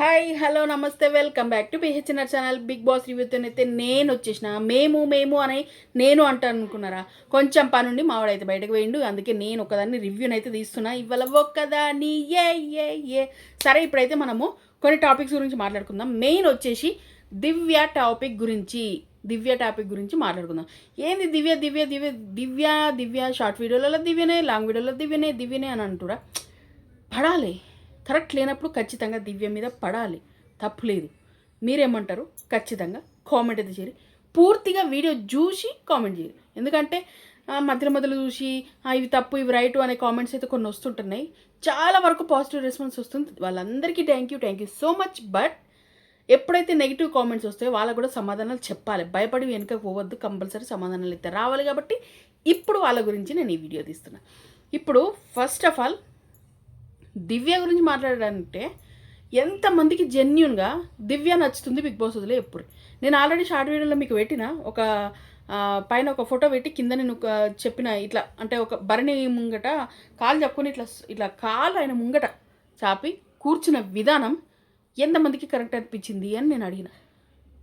Hi hello నమస్తే welcome back to PHNR channel Bigg Boss రివ్యూతో అయితే నేను వచ్చేసిన. మేము మేము అని నేను అంటాను అనుకున్నారా? కొంచెం పనుండి మావాడైతే బయటకు పోయిండు. అందుకే నేను ఒకదాన్ని రివ్యూని అయితే తీస్తున్నా. ఇవాళ ఒక్కదాన్ని. ఏ ఏ ఏ సరే ఇప్పుడైతే మనము కొన్ని టాపిక్స్ గురించి మాట్లాడుకుందాం. మెయిన్ వచ్చేసి దివ్య టాపిక్ గురించి. దివ్య టాపిక్ గురించి మాట్లాడుకుందాం. ఏంది దివ్య దివ్య దివ్య? దివ్య దివ్య షార్ట్ వీడియోలలో దివ్యనే లాంగ్ వీడియోలో దివ్యనే దివ్యనే అని అంటురా? పడాలి. కరెక్ట్ లేనప్పుడు ఖచ్చితంగా దివ్య మీద పడాలి. తప్పు లేదు. మీరేమంటారు? ఖచ్చితంగా కామెంట్ అయితే చేయండి. పూర్తిగా వీడియో చూసి కామెంట్ చేయండి. ఎందుకంటే మధ్య మధ్యలో మధ్యలో చూసి ఇవి తప్పు ఇవి రైట్ అనే కామెంట్స్ అయితే కొన్ని వస్తుంటున్నాయి. చాలా వరకు పాజిటివ్ రెస్పాన్స్ వస్తుంది. వాళ్ళందరికీ thank you thank you so much but ఎప్పుడైతే నెగిటివ్ కామెంట్స్ వస్తాయో వాళ్ళకు కూడా సమాధానాలు చెప్పాలి. భయపడి వెనుక పోవద్దు. కంపల్సరీ సమాధానాలు అయితే రావాలి కాబట్టి ఇప్పుడు వాళ్ళ గురించి నేను ఈ వీడియో తీస్తున్నా. ఇప్పుడు ఫస్ట్ ఆఫ్ ఆల్ దివ్య గురించి మాట్లాడాలంటే ఎంతమందికి జెన్యున్గా దివ్య నచ్చుతుంది బిగ్ బాస్ వదిలే ఎప్పుడు. నేను ఆల్రెడీ షార్ట్ వీడియోలో మీకు పెట్టిన ఒక పైన ఒక ఫోటో పెట్టి కింద నేను ఒక చెప్పిన ఇట్లా అంటే ఒక భరణి ముంగట కాలు చెప్పుకొని ఇట్లా ఇట్లా కాలు ఆయన ముంగట చాపి కూర్చున్న విధానం ఎంతమందికి కరెక్ట్ అనిపించింది అని నేను అడిగిన.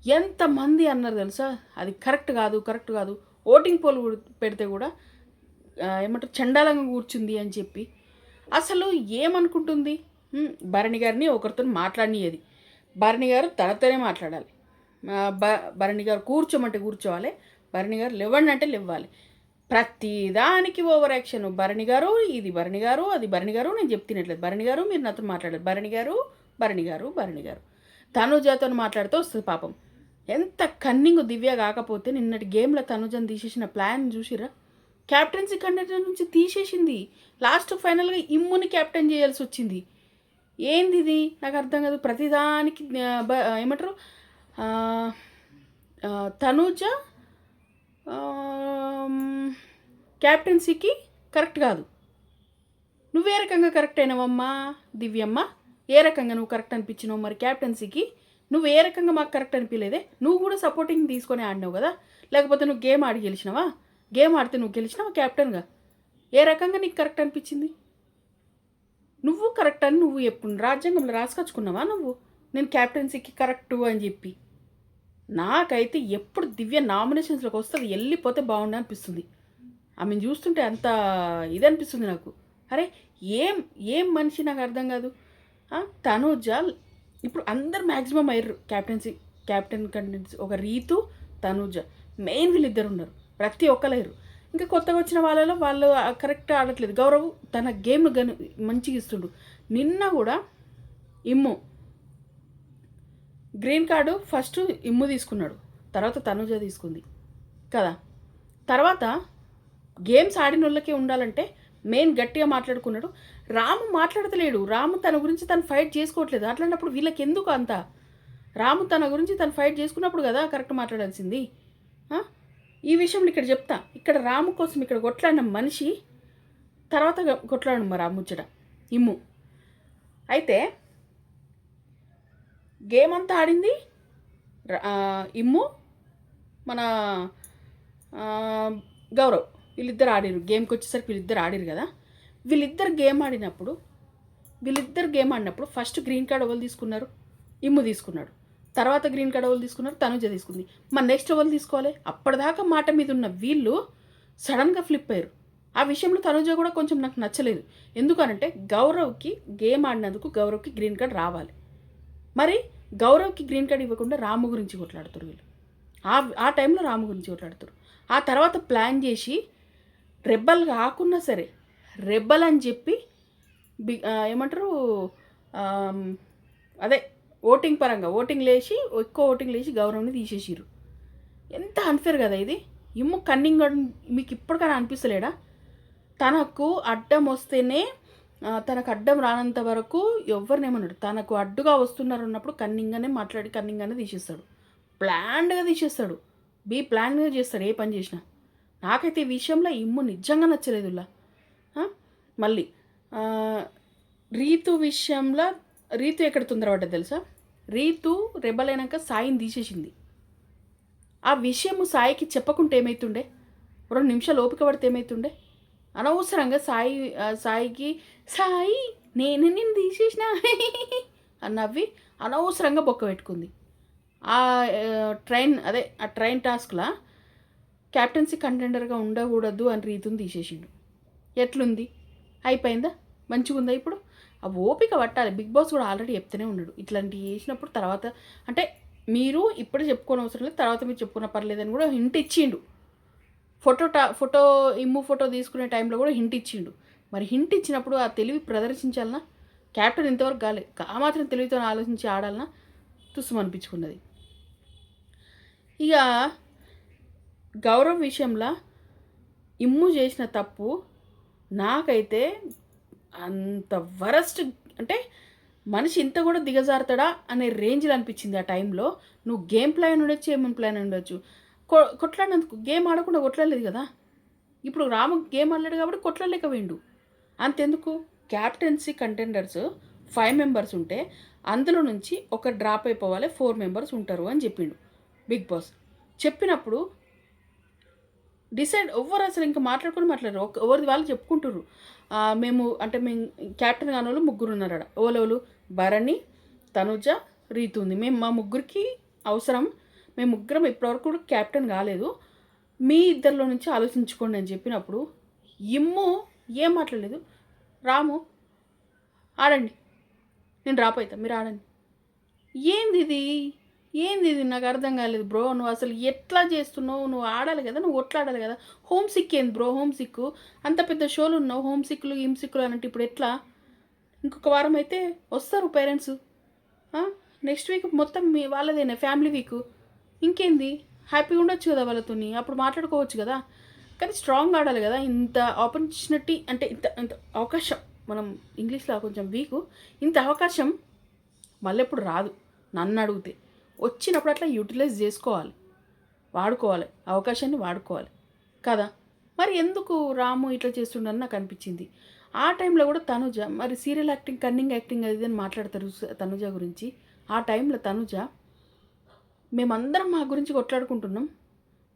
ఎంతమంది అన్నారు తెలుసా? అది కరెక్ట్ కాదు కరెక్ట్ కాదు. ఓటింగ్ పోల్ పెడితే కూడా ఏమంటారు చండాలంగా కూర్చుంది అని చెప్పి అసలు ఏమనుకుంటుంది? భరణి గారిని ఒకరితో మాట్లాడినది భరణి గారు తనతోనే మాట్లాడాలి. బ భరణి గారు కూర్చోమంటే కూర్చోవాలి. భరణి గారు లేవండి అంటే లేవ్వాలి. ప్రతిదానికి ఓవర్ యాక్షన్. భరణి గారు ఇది భరణి గారు అది భరణి గారు నేను చెప్తున్నట్లేదు భరణి గారు మీరు నాతో మాట్లాడారు భరణి గారు భరణి గారు భరణి గారు. తనుజాతో మాట్లాడుతూ వస్తుంది పాపం. ఎంత కన్నింగ్ దివ్య కాకపోతే నిన్నటి గేమ్లో తనుజను తీసేసిన ప్లాన్ చూసిరా క్యాప్టెన్సీ కండక్టర్ నుంచి తీసేసింది. లాస్ట్ ఫైనల్గా ఇమ్ముని క్యాప్టెన్ చేయాల్సి వచ్చింది. ఏంది ఇది? నాకు అర్థం కాదు. ప్రతిదానికి బ- ఏమంటారు? తనూజ క్యాప్టెన్సీకి కరెక్ట్ కాదు. నువ్వే రకంగా కరెక్ట్ అయినావమ్మా దివ్యమ్మ? ఏ రకంగా నువ్వు కరెక్ట్ అనిపించినావు మరి క్యాప్టెన్సీకి? నువ్వు ఏ రకంగా మాకు కరెక్ట్ అనిపించలేదే? నువ్వు కూడా సపోర్టింగ్ తీసుకొని ఆడినావు కదా? లేకపోతే నువ్వు గేమ్ ఆడి గెలిచినావా? గేమ్ ఆడితే నువ్వు గెలిచినావు క్యాప్టెన్గా? ఏ రకంగా నీకు కరెక్ట్ అనిపించింది? నువ్వు కరెక్ట్ అని నువ్వు ఎప్పుడు రాజ్యాంగంలో రాసుకొచ్చుకున్నావా నువ్వు? నేను క్యాప్టెన్సీకి కరెక్టు అని చెప్పి. నాకైతే ఎప్పుడు దివ్య నామినేషన్స్లోకి వస్తుంది వెళ్ళిపోతే బాగుండు అనిపిస్తుంది. ఆమెను చూస్తుంటే అంత ఇది అనిపిస్తుంది నాకు. అరే ఏం ఏం మనిషి నాకు అర్థం కాదు. ఆ, తనూజ ఇప్పుడు అందరు మ్యాక్సిమం అయ్యారు క్యాప్టెన్సీ కెప్టెన్ కంటెన్సీ ఒక రీతు తనూజ. మెయిన్ వీళ్ళిద్దరు ఉన్నారు. ప్రతి ఒక్కలేరు ఇంకా కొత్తగా వచ్చిన వాళ్ళలో వాళ్ళు కరెక్ట్ ఆడట్లేదు. గౌరవ్ తన గేమ్ను గను మంచిగా ఇస్తుండు. నిన్న కూడా ఇమ్ము. గ్రీన్ కార్డు ఫస్ట్ ఇమ్ము తీసుకున్నాడు. తర్వాత తనుజ తీసుకుంది. కదా? తర్వాత గేమ్స్ ఆడిన వాళ్ళకే ఉండాలంటే మెయిన్ గట్టిగా మాట్లాడుకున్నాడు. రాము మాట్లాడతలేడు. రాము తన గురించి తను ఫైట్ చేసుకోవట్లేదు. అట్లాంటప్పుడు వీళ్ళకి ఎందుకు అంత? రాము తన గురించి తను ఫైట్ చేసుకున్నప్పుడు కదా కరెక్ట్ మాట్లాడాల్సింది. ఈ విషయంలో ఇక్కడ చెప్తా. ఇక్కడ రాము కోసం ఇక్కడ కొట్లాడిన మనిషి తర్వాత కొట్లాడు మరి ఆ ముచ్చట. ఇమ్ము. అయితే గేమ్ అంతా ఆడింది. ఇమ్ము మన గౌరవ్ వీళ్ళిద్దరు ఆడిరు గేమ్కి వచ్చేసరికి వీళ్ళిద్దరు ఆడిరు కదా. వీళ్ళిద్దరు గేమ్ ఆడినప్పుడు వీళ్ళిద్దరు గేమ్ ఆడినప్పుడు ఫస్ట్ గ్రీన్ కార్డ్ ఎవరు తీసుకున్నారు? ఇమ్ము తీసుకున్నాడు. తర్వాత గ్రీన్ కార్డ్ ఎవరు తీసుకున్నారు తనుజ తీసుకుంది. మన నెక్స్ట్ ఎవరు తీసుకోవాలి? అప్పటిదాకా మాట మీద ఉన్న వీళ్ళు సడన్గా ఫ్లిప్ అయ్యారు. ఆ విషయంలో తనుజ కూడా కొంచెం నాకు నచ్చలేదు. ఎందుకనంటే గౌరవ్కి గేమ్ ఆడినందుకు గౌరవ్కి గ్రీన్ కార్డ్ రావాలి. మరి గౌరవ్కి గ్రీన్ కార్డ్ ఇవ్వకుండా రాము గురించి కొట్లాడుతారు వీళ్ళు. ఆ ఆ టైంలో రాము గురించి కొట్లాడుతారు. ఆ తర్వాత ప్లాన్ చేసి రెబ్బల్ కాకున్నా సరే రెబ్బల్ అని చెప్పి బి ఏమంటారు? అదే ఓటింగ్ పరంగా ఓటింగ్ లేచి ఎక్కువ ఓటింగ్ లేచి గౌరవ్ని తీసేసిరు ఎంత అన్ఫేర్ కదా ఇది. ఇమ్ము కన్నింగ్ మీకు ఇప్పటికైనా అనిపిస్తలేడా? తనకు అడ్డం వస్తేనే తనకు అడ్డం రానంత వరకు ఎవరినేమన్నాడు తనకు అడ్డుగా వస్తున్నారు అన్నప్పుడు కన్నింగ్గానే మాట్లాడి కన్నింగ్గానే తీసేస్తాడు. ప్లాన్డ్గా తీసేస్తాడు. బీ ప్లాన్గా చేస్తాడు ఏ పని చేసినా. నాకైతే ఈ విషయంలో ఇమ్ము నిజంగా నచ్చలేదులా. మళ్ళీ రీతు విషయంలో రీతు ఎక్కడ తొందరపడ్డది తెలుసా? రీతు రెబల్ అయినాక సాయిని తీసేసింది. ఆ విషయము సాయికి చెప్పకుంటే ఏమైతుండే? రెండు నిమిషాలు ఓపిక పడితే ఏమైతుండే? అనవసరంగా సాయి ఆ, సాయికి సాయి నేను నేను తీసేసిన అన్నవి నవ్వి అనవసరంగా బొక్క పెట్టుకుంది. ఆ ఆ, ట్రైన్ అదే ఆ ట్రైన్ టాస్క్లా క్యాప్టెన్సీ కంటెండర్గా ఉండకూడదు అని రీతుని తీసేసిండు. ఎట్లుంది? అయిపోయిందా? మంచిగా ఉందా ఇప్పుడు? ఆ ఓపిక పట్టాలి. బిగ్ బాస్ కూడా ఆల్రెడీ చెప్తూనే ఉన్నాడు. ఇట్లాంటివి చేసినప్పుడు తర్వాత అంటే మీరు ఇప్పుడు చెప్పుకోని అవసరం లేదు. తర్వాత మీరు చెప్పుకున్న పర్లేదని కూడా హింట్ ఇచ్చిండు. ఫోటో టా ఫోటో ఇమ్ము ఫోటో తీసుకునే టైంలో కూడా హింట్ ఇచ్చిండు. మరి హింట్ ఇచ్చినప్పుడు ఆ తెలివి ప్రదర్శించాలన్నా క్యాప్టెన్ ఇంతవరకు కాలే. ఆ మాత్రం తెలివితో ఆలోచించి ఆడాలన్నా తుస్సు అనిపించుకున్నది. ఇక గౌరవ్ విషయంలో ఇమ్ము చేసిన తప్పు నాకైతే అంత వరస్ట్ అంటే మనిషి ఇంత కూడా దిగజారుతాడా అనే రేంజ్లో అనిపించింది ఆ టైంలో. నువ్వు గేమ్ ప్లాన్ ఉండొచ్చు ఏమేమి ప్లాన్ ఉండొచ్చు. కొ కొట్లాడినందుకు గేమ్ ఆడకుండా కొట్లాడలేదు కదా? ఇప్పుడు రాము గేమ్ ఆడలేడు కాబట్టి కొట్లాడలేక వేయండు అంతెందుకు? క్యాప్టెన్సీ కంటెండర్స్ ఫైవ్ మెంబర్స్ ఉంటే అందులో నుంచి ఒక డ్రాప్ అయిపోవాలి ఫోర్ మెంబర్స్ ఉంటారు అని చెప్పిండు బిగ్ బాస్. చెప్పినప్పుడు డిసైడ్ ఎవ్వరు అసలు ఇంకా మాట్లాడుకొని మాట్లాడరు. ఒక ఎవరిది వాళ్ళు చెప్పుకుంటారు మేము అంటే మేము క్యాప్టెన్ కాని వాళ్ళు ముగ్గురు ఉన్నారు ఆడ ఓలెవలు భరణి తనుజ రీతు ఉంది. మేము మా ముగ్గురికి అవసరం. మేము ముగ్గురం ఇప్పటివరకు కూడా క్యాప్టెన్ కాలేదు. మీ ఇద్దరిలో నుంచి ఆలోచించుకోండి అని చెప్పినప్పుడు ఇమ్ము ఏం మాట్లాడలేదు? రాము ఆడండి. నేను డ్రాప్ మీరు ఆడండి. ఏంది ఇది? ఏంది ఇది? నాకు అర్థం కాలేదు బ్రో. నువ్వు అసలు ఎట్లా చేస్తున్నావు? నువ్వు ఆడాలి కదా? నువ్వు ఒట్లాడాలి కదా? హోమ్ సిక్ ఏంది బ్రో? హోమ్ సిక్ అంత పెద్ద షోలు ఉన్నావు. హోమ్ సిక్లు హిమ్ సిక్లు అన్నట్టు ఇప్పుడు ఎట్లా? ఇంకొక వారం అయితే వస్తారు పేరెంట్స్. నెక్స్ట్ వీక్ మొత్తం మీ వాళ్ళదేనా? Family week. ఇంకేంది? హ్యాపీగా ఉండొచ్చు కదా వాళ్ళతోని? అప్పుడు మాట్లాడుకోవచ్చు కదా? కానీ స్ట్రాంగ్ ఆడాలి కదా? ఇంత ఆపర్చునిటీ అంటే ఇంత ఇంత అవకాశం. మనం ఇంగ్లీష్లో కొంచెం వీకు. ఇంత అవకాశం మళ్ళీ ఎప్పుడు రాదు నన్ను అడిగితే. వచ్చినప్పుడు అట్లా యూటిలైజ్ చేసుకోవాలి. వాడుకోవాలి. అవకాశాన్ని వాడుకోవాలి. కదా? మరి ఎందుకు రాము ఇట్లా చేస్తుండని నాకు అనిపించింది. ఆ టైంలో కూడా తనుజ మరి సీరియల్ యాక్టింగ్ కన్నింగ్ యాక్టింగ్ అది అని మాట్లాడతారు తనుజ గురించి. ఆ టైంలో తనుజ మేమందరం మా గురించి కొట్లాడుకుంటున్నాం.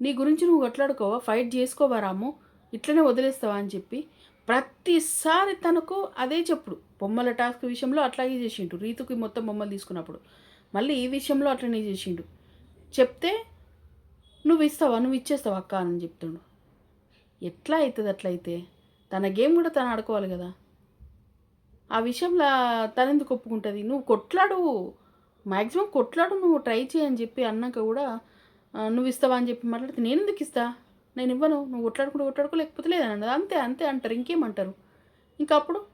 నీ గురించి నువ్వు కొట్లాడుకోవా? ఫైట్ చేసుకోవా రాము? ఇట్లనే వదిలేస్తావా? అని చెప్పి ప్రతిసారి తనకు అదే చెప్పుడు. బొమ్మల టాస్క్ విషయంలో అట్లాగే చేసిండు. రీతుకి మొత్తం బొమ్మలు తీసుకున్నప్పుడు. మళ్ళీ ఈ విషయంలో అట్లనే చేసిండు. చెప్తే నువ్వు ఇస్తావా? నువ్వు ఇచ్చేస్తావా అక్క? అని చెప్తుండు. ఎట్లా అవుతుంది అట్లయితే? తన గేమ్ కూడా తను ఆడుకోవాలి కదా. ఆ విషయంలో తనెందుకు ఒప్పుకుంటుంది? నువ్వు కొట్లాడు. మ్యాక్సిమం కొట్లాడు నువ్వు ట్రై చేయని చెప్పి అన్నాక కూడా నువ్వు ఇస్తావా? అని చెప్పి మాట్లాడితే నేను ఎందుకు ఇస్తా? నేను ఇవ్వను. నువ్వు కొట్లాడుకుంటూ కొట్లాడుకో లేకపోతే లేదన్నది అంతే అంతే అంటారు. ఇంకేమంటారు? ఇంకా అప్పుడు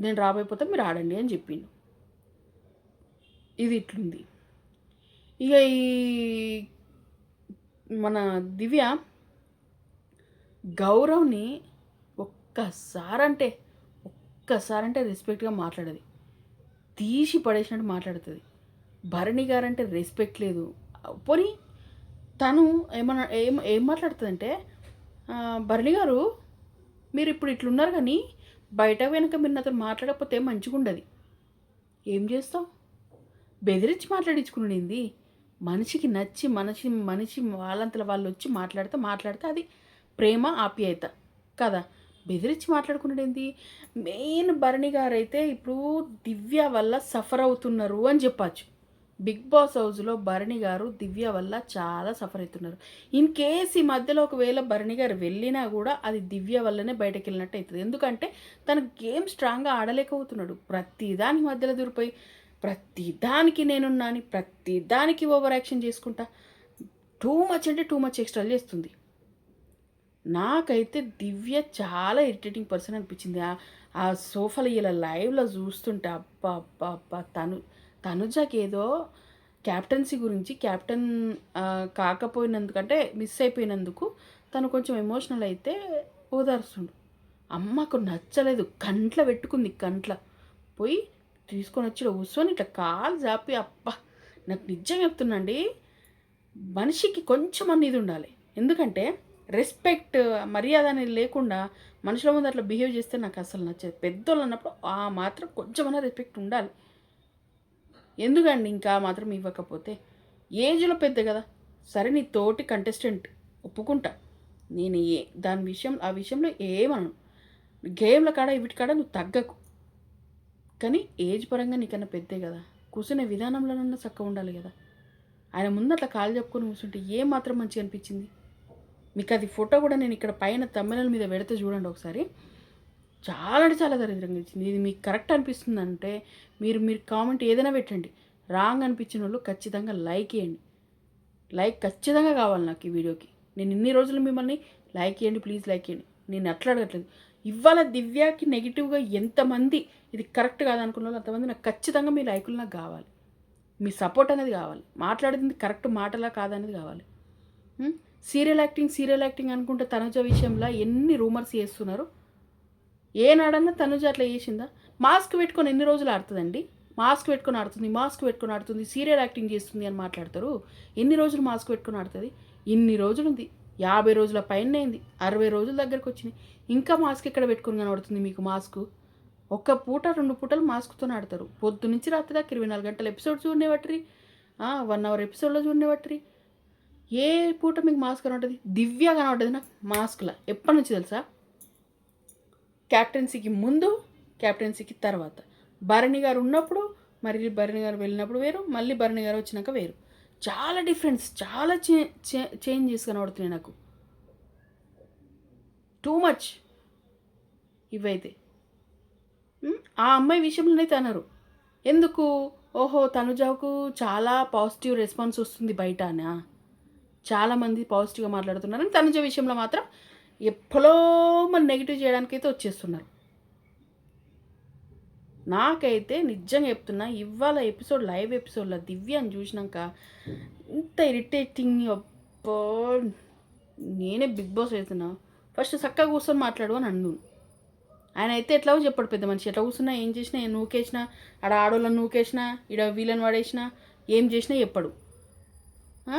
నేను రాబోయిపోతే మీరు ఆడండి అని చెప్పిండు. ఇది ఇట్లుంది. ఇక ఈ మన దివ్య గౌరవ్ని ఒక్కసారంటే ఒక్కసారంటే రెస్పెక్ట్గా మాట్లాడేది. తీసి పడేసినట్టు మాట్లాడుతుంది. భరణి గారంటే రెస్పెక్ట్ లేదు. పోనీ తను ఏమన్నా ఏం ఏం మాట్లాడుతుందంటే భరణి గారు మీరు ఇప్పుడు ఇట్లున్నారు కానీ బయట వెనక మీరు నాతో మాట్లాడకపోతే మంచిగా ఉండదు ఏం చేస్తావు? బెదిరించి మాట్లాడించుకునేది మనిషికి నచ్చి మనిషి మనిషి వాళ్ళంతల వాళ్ళు వచ్చి మాట్లాడితే మాట్లాడితే అది ప్రేమ ఆప్యాయత కదా? బెదిరించి మాట్లాడుకునేది మెయిన్ భరణి గారు అయితే ఇప్పుడు దివ్య వల్ల సఫర్ అవుతున్నారు అని చెప్పచ్చు. బిగ్ బాస్ హౌస్లో భరణి గారు దివ్య వల్ల చాలా సఫర్ అవుతున్నారు. ఇన్ కేస్ ఈ మధ్యలో ఒకవేళ భరణి గారు వెళ్ళినా కూడా అది దివ్య వల్లనే బయటకు వెళ్ళినట్టు అవుతుంది. ఎందుకంటే తను గేమ్ స్ట్రాంగ్గా ఆడలేకపోతున్నాడు. ప్రతిదాని మధ్యలో దూరిపోయి ప్రతి దానికి నేనున్నాను ప్రతి దానికి ఓవర్ యాక్షన్ చేసుకుంటా. టూ మచ్ అంటే టూ మచ్ ఎక్స్ట్రా చేస్తుంది. నాకైతే దివ్య చాలా ఇరిటేటింగ్ పర్సన్ అనిపించింది. ఆ- ఆ సోఫాలో ఇలా లైవ్లో చూస్తుంటే అబ్బా అబ్బా అబ్బా తను తనుజకి ఏదో క్యాప్టెన్సీ గురించి క్యాప్టెన్ కాకపోయినందుకంటే మిస్ అయిపోయినందుకు తను కొంచెం ఎమోషనల్ అయితే ఓదార్స్తుండు. అమ్మకు నచ్చలేదు. కంట్ల పెట్టుకుంది కంట్ల. పోయి తీసుకొని వచ్చి కూర్చొని ఇట్లా కాలు జాపి అబ్బా నాకు నిజంగా చెప్తున్నాండి మనిషికి కొంచెం అనేది ఉండాలి. ఎందుకంటే రెస్పెక్ట్ మర్యాద అనేది లేకుండా మనుషుల ముందు అట్లా బిహేవ్ చేస్తే నాకు అసలు నచ్చదు. పెద్దోళ్ళు అన్నప్పుడు ఆ మాత్రం కొంచెమైనా రెస్పెక్ట్ ఉండాలి. ఎందుకండి ఇంకా మాత్రం ఇవ్వకపోతే? ఏజ్లో పెద్ద కదా. సరే నీ తోటి కంటెస్టెంట్ ఒప్పుకుంటా. నేను ఏ దాని విషయం ఆ విషయంలో ఏమను గేమ్ల కాడ ఇవిటి కాడ నువ్వు తగ్గకు. కానీ ఏజ్ పరంగా నీకన్నా పెద్దే కదా. కూర్చునే విధానంలోనన్నా చక్కగా ఉండాలి కదా. ఆయన ముందు అట్లా కాలు చెప్పుకొని కూర్చుంటే ఏ మాత్రం మంచిగా అనిపించింది? మీకు అది ఫోటో కూడా నేను ఇక్కడ పైన తమ్మినల మీద పెడితే చూడండి ఒకసారి. చాలా అంటే చాలా దరిద్రంగా ఇచ్చింది ఇది మీకు కరెక్ట్ అనిపిస్తుంది అంటే మీరు మీరు కామెంట్ ఏదైనా పెట్టండి. రాంగ్ అనిపించిన వాళ్ళు ఖచ్చితంగా లైక్ ఇవ్వండి లైక్ ఖచ్చితంగా కావాలి నాకు ఈ వీడియోకి. నేను ఇన్ని రోజులు మిమ్మల్ని లైక్ ఇవ్వండి ప్లీజ్ లైక్ ఇవ్వండి నేను అట్లా అడగట్లేదు. ఇవాళ దివ్యాకి నెగిటివ్గా ఎంతమంది ఇది కరెక్ట్ కాదనుకున్న వాళ్ళు అంతమంది నాకు ఖచ్చితంగా మీ లైకులు నాకు కావాలి. మీ సపోర్ట్ అనేది కావాలి. మాట్లాడింది కరెక్ట్ మాటలా కాదనేది కావాలి. సీరియల్ యాక్టింగ్ సీరియల్ యాక్టింగ్ అనుకుంటే తనుజ విషయంలో ఎన్ని రూమర్స్ చేస్తున్నారు? ఏనాడన్నా తనుజ అట్లా చేసిందా? మాస్క్ పెట్టుకొని ఎన్ని రోజులు ఆడుతుందండి? మాస్క్ పెట్టుకొని ఆడుతుంది మాస్క్ పెట్టుకొని ఆడుతుంది సీరియల్ యాక్టింగ్ చేస్తుంది అని మాట్లాడతారు. ఎన్ని రోజులు మాస్క్ పెట్టుకొని ఆడుతుంది? ఇన్ని రోజులు ఉంది యాభై రోజుల పైన అయింది. అరవై రోజుల దగ్గరకు వచ్చినాయి. ఇంకా మాస్క్ ఎక్కడ పెట్టుకుని కనబడుతుంది మీకు మాస్క్? ఒక్క పూట రెండు పూటలు మాస్క్తో ఆడతారు. పొద్దు నుంచి రాత్రి దాకా ఇరవై నాలుగు గంటల ఎపిసోడ్ చూడనేవట్రి వన్ అవర్ ఎపిసోడ్లో చూడనేవట్రి ఏ పూట మీకు మాస్క్ కనబడుతుంది? దివ్య కనబడ్డది నాకు మాస్క్లా ఎప్పటి నుంచి తెలుసా? క్యాప్టెన్సీకి ముందు క్యాప్టెన్సీకి తర్వాత. భరణి గారు ఉన్నప్పుడు మరి భరణి గారు వెళ్ళినప్పుడు వేరు మళ్ళీ భరణి గారు వచ్చినాక వేరు. చాలా డిఫరెన్స్ చాలా చే చేంజెస్ కనబడుతున్నాయి నాకు. టూ మచ్ ఇవైతే. ఆ అమ్మాయి విషయంలోనైతే అన్నారు ఎందుకు? ఓహో తనుజాకు చాలా పాజిటివ్ రెస్పాన్స్ వస్తుంది బయటనా చాలామంది పాజిటివ్గా మాట్లాడుతున్నారు తనుజ విషయంలో మాత్రం ఎప్పుడో మన నెగిటివ్ చేయడానికైతే వచ్చేస్తున్నారు. నాకైతే నిజంగా చెప్తున్నా ఇవాళ ఎపిసోడ్ లైవ్ ఎపిసోడ్లో దివ్య అని చూసినాక ఇంత ఇరిటేటింగ్ అబ్బో నేనే బిగ్ బాస్ అవుతున్నా ఫస్ట్ చక్కగా కూర్చొని మాట్లాడు అని అన్ను ఆయన అయితే ఎట్లా చెప్పాడు పెద్ద మనిషి. ఎట్లా కూర్చున్నా ఏం చేసినా నూకేసినా ఆడ ఆడోళ్ళని నూకేసినా ఈడ వీళ్ళని పడేసినా ఏం చేసినా చెప్పడు. ఆ?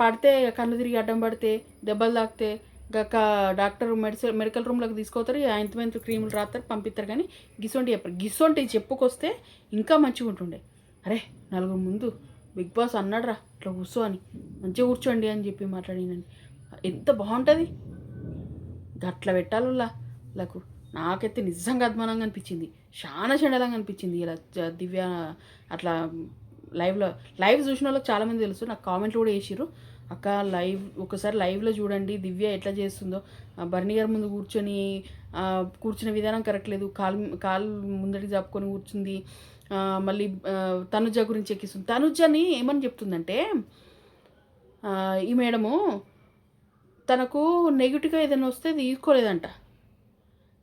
పడితే కళ్ళు తిరిగి అడ్డం పడితే దెబ్బలు తాకితే గక డాక్టర్ మెడిసిన్ మెడికల్ రూమ్లోకి తీసుకోతారు ఆయింట్మెంట్ క్రీములు రాస్తారు పంపిస్తారు కానీ గిసొంటి చెప్పారు. గిసొంటి చెప్పుకొస్తే ఇంకా మంచిగా ఉంటుండే. అరే నలుగురు ముందు బిగ్ బాస్ అన్నాడురా ఇట్లా కూర్చో అని. మంచిగా కూర్చోండి అని చెప్పి మాట్లాడినని. ఎంత బాగుంటుంది. గట్ల పెట్టాలి నాకు నాకైతే నిజంగా అద్మానంగా అనిపించింది. చాలా చెండలంగా అనిపించింది. ఇలా దివ్య అట్లా లైవ్లో లైవ్ చూసిన వాళ్ళకి చాలామంది తెలుసు. నాకు కామెంట్లు కూడా వేసిరు అక్క లైవ్ ఒకసారి లైవ్లో చూడండి. దివ్య ఎట్లా చేస్తుందో. ఆ గారి ముందు కూర్చొని కూర్చున్న కూర్చునే విధానం కరెక్ట్ లేదు. కాలు కాలు ముందడికి జాపుకొని కూర్చుంది. మళ్ళీ తనుజ గురించి ఎక్కిస్తుంది. తనుజని ఏమని చెప్తుందంటే ఈ మేడము తనకు నెగిటివ్గా ఏదైనా వస్తే తీసుకోలేదంట.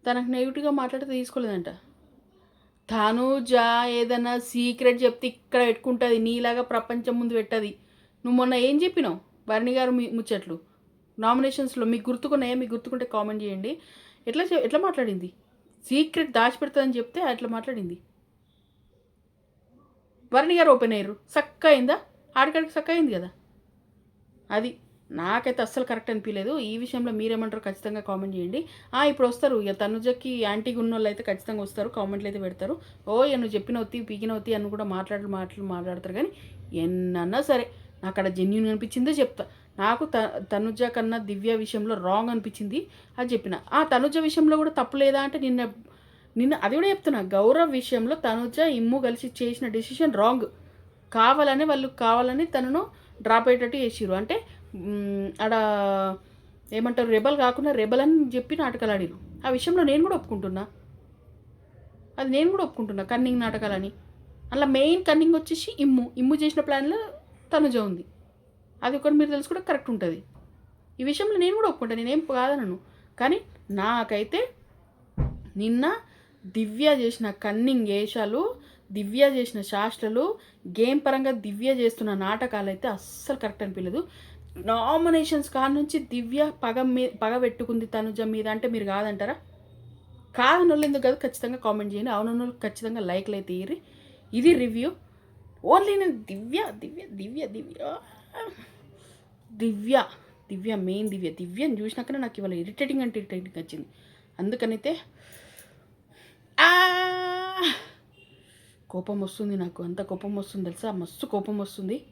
తనకు నెగిటివ్గా మాట్లాడితే తీసుకోలేదంట. తనుజ ఏదైనా సీక్రెట్ చెప్తే ఇక్కడ పెట్టుకుంటుంది. నీలాగా ప్రపంచం ముందు పెట్టది. నువ్వు మొన్న ఏం చెప్పినావు? భరణి గారు మీ ముచ్చట్లు. నామినేషన్స్లో మీకు గుర్తుకున్నాయా? మీకు గుర్తుకుంటే కామెంట్ చేయండి. ఎట్లా ఎట్లా మాట్లాడింది? సీక్రెట్ దాచిపెడతాదని చెప్తే అట్లా మాట్లాడింది. భరణి గారు ఓపెన్ అయ్యారు. సక్క అయిందా? ఆడికాడికి సక్క అయింది కదా? అది నాకైతే అస్సలు కరెక్ట్ అనిపించలేదు ఈ విషయంలో మీరేమంటారు ఖచ్చితంగా కామెంట్ చేయండి. ఆ, ఇప్పుడు వస్తారు. ఇక తనుజకి యాంటీగా ఉన్న వాళ్ళు అయితే ఖచ్చితంగా వస్తారు. కామెంట్లు అయితే పెడతారు. ఓ నువ్వు చెప్పిన వత్తి పీకిన వత్తి అని కూడా మాట్లాడు మాటలు మాట్లాడతారు. కానీ ఎన్నన్నా సరే నాకు అక్కడ జెన్యున్ అనిపించిందే చెప్తా. నాకు త తనుజ కన్నా దివ్య విషయంలో రాంగ్ అనిపించింది అది చెప్పిన. ఆ తనుజ విషయంలో కూడా తప్పు లేదా అంటే నిన్న నిన్న అది కూడా చెప్తున్నా. గౌరవ్ విషయంలో తనుజ ఇమ్ము కలిసి చేసిన డెసిషన్ రాంగ్ కావాలని వాళ్ళు కావాలని తనను డ్రాప్ అయ్యేటట్టు చేసిరు అంటే ఆడ ఏమంటారు రెబల్ కాకుండా రెబల్ అని చెప్పి నాటకాలు ఆడిరు ఆ విషయంలో నేను కూడా ఒప్పుకుంటున్నా. అది నేను కూడా ఒప్పుకుంటున్నా కన్నింగ్ నాటకాలని. అలా మెయిన్ కన్నింగ్ వచ్చేసి ఇమ్ము. ఇమ్ము చేసిన ప్లాన్లో తనుజ ఉంది. అది ఒకటి మీరు తెలుసు కూడా కరెక్ట్ ఉంటుంది. ఈ విషయంలో నేను కూడా ఒప్పుకుంటాను నేనేం కాదనను. కానీ నాకైతే నిన్న దివ్య చేసిన కన్నింగ్ వేషాలు దివ్య చేసిన శాస్త్రలు గేమ్ పరంగా దివ్య చేస్తున్న నాటకాలు అయితే అస్సలు కరెక్ట్ అనిపించలేదు. నామినేషన్స్ కాడ నుంచి దివ్య పగ మీ పగ పెట్టుకుంది తనుజ మీద అంటే మీరు కాదంటారా? కాదనోళ్ళు ఎందుకు కాదు ఖచ్చితంగా కామెంట్ చేయండి. అవునోళ్ళు వాళ్ళు ఖచ్చితంగా లైక్లు అయితే ఇయ్యి ఇది రివ్యూ. ఓన్లీ నేను దివ్య దివ్య దివ్య దివ్య. దివ్య దివ్య మెయిన్ దివ్య. దివ్యని చూసినాకనే నాకు ఇవాళ ఇరిటేటింగ్ అంటే ఇరిటేటింగ్ వచ్చింది. అందుకనైతే కోపం వస్తుంది నాకు. అంత కోపం వస్తుంది తెలుసా? మస్తు కోపం వస్తుంది.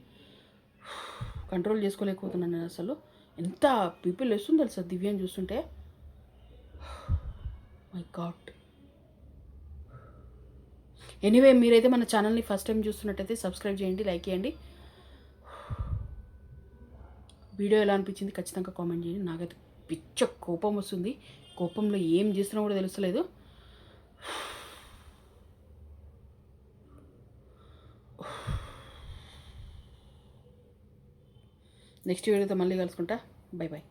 కంట్రోల్ చేసుకోలేకపోతున్నాను నేను అసలు. ఎంత పీపుల్ వస్తుంది తెలుసా దివ్యం చూస్తుంటే? మై గాడ్ ఎనీవే మీరైతే మన ఛానల్ని ఫస్ట్ టైం చూస్తున్నట్టయితే సబ్స్క్రైబ్ చేయండి లైక్ చేయండి. వీడియో ఎలా అనిపించింది ఖచ్చితంగా కామెంట్ చేయండి. నాకైతే పిచ్చ కోపం వస్తుంది. కోపంలో ఏం చేస్తున్నా కూడా తెలుస్తలేదు. నెక్స్ట్ వీడియోతో మళ్ళీ కలుసుకుంటా. Bye bye